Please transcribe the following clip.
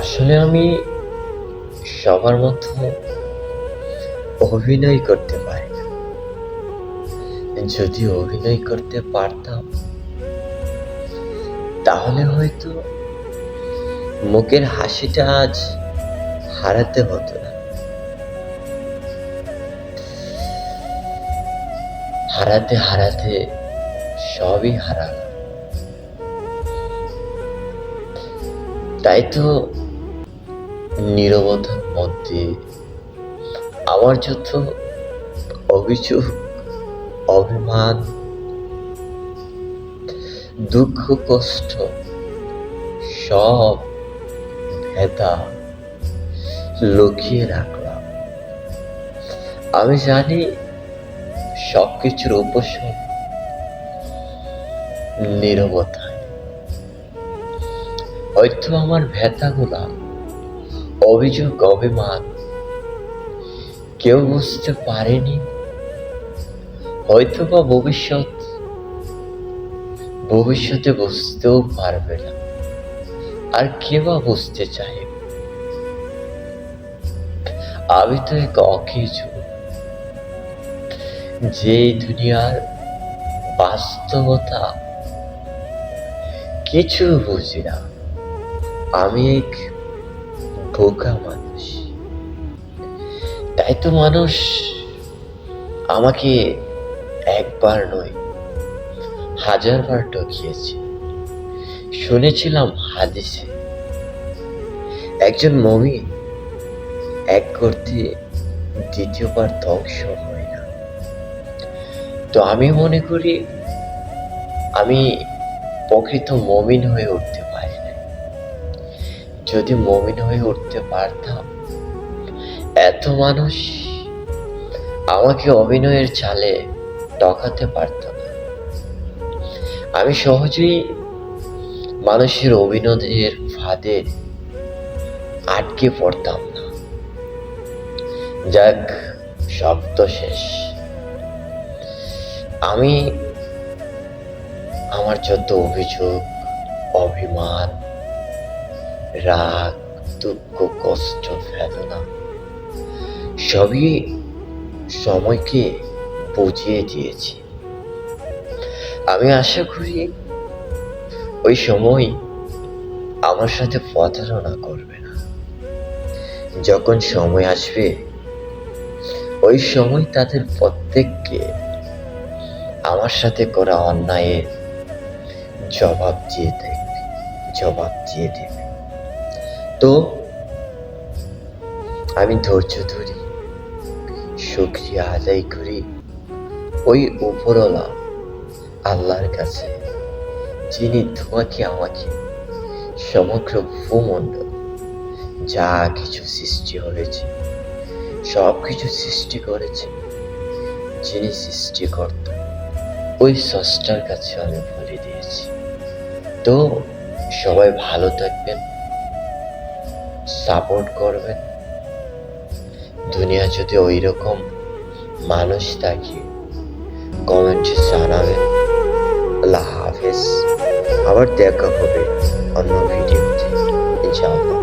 আসলে আমি সবার মতো অভিনয় করতে পারি না। যদি অভিনয় করতে পারতাম, তাহলে হয়তো মুখের হাসিটা আজ হারাতে হতো না। হারাতে হারাতে সবই হারালাম। তাই তো নীরবতার মধ্যে। আমার যত অভিযোগ, অভিমান, দুঃখ, কষ্ট, সব ভেদা লুকিয়ে রাখলাম। আমি জানি সব কিছুর উপশম নীরবতায়। হয়তো আমার ব্যথাগুলা অভিযোগ, অভিমান। কেউ বুঝতে পারেনি। হয়তো বা ভবিষ্যৎ, ভবিষ্যতে বুঝতেও পারবে না। আর কে বা বুঝতে চাই আমি তো এক অকিছু যে দুনিয়ার বাস্তবতা, কিছু বুঝি না। আমি এক বোকা মানুষ। তাই তো মানুষ আমাকে একবার নয়, হাজারবার ঠকিয়েছে শুনেছিলাম হাদিসে, একজন মমি এক করতে দ্বিতীয়বার ধ্বংস হয় না। তো আমি মনে করি, আমি প্রকৃত মমিন হয়ে উঠতে যদি মমিন হয়ে উঠতে পারতাম, এত মানুষ আমাকে অভিনয়ের চালে টকাতে পারত না। আমি সহজেই মানুষের অভিনয়ের ফাঁদে আটকে পড়তাম না। যাক শব্দ শেষ। আমি আমার যত অভিযোগ, অভিমান রাগ, দুঃখ, কষ্ট, বেদনা, সবই সময়কে বুঝিয়ে দিয়েছি। আমি আশা করি ওই সময় আমার সাথে প্রতারণা করবে না। যখন সময় আসবে, ওই সময় তাদের প্রত্যেককে আমার সাথে করা অন্যায়ের জবাব দিয়ে দেখবে জবাব দিয়ে দেবে। তো আমি ধৈর্য ধরি, শুক্রিয়া আদায় করি ওই উপরওয়ালা আল্লাহর কাছে, যিনি তোমাকে আমাকে সমগ্র ভূমণ্ডল, যা কিছু সৃষ্টি হয়েছে সব কিছু সৃষ্টি করেছে, যিনি সৃষ্টিকর্তা, ওই সষ্টার কাছে আমি বলে দিয়েছি। তো সবাই ভালো থাকবেন। সাপোর্ট করবেন দুনিয়া যদি ওই রকম মানুষ থাকে কমেন্টে জানাবেন। আল্লাহ হাফেজ। আবার দেখা হবে অন্য ভিডিওতে ইনশাআল্লাহ।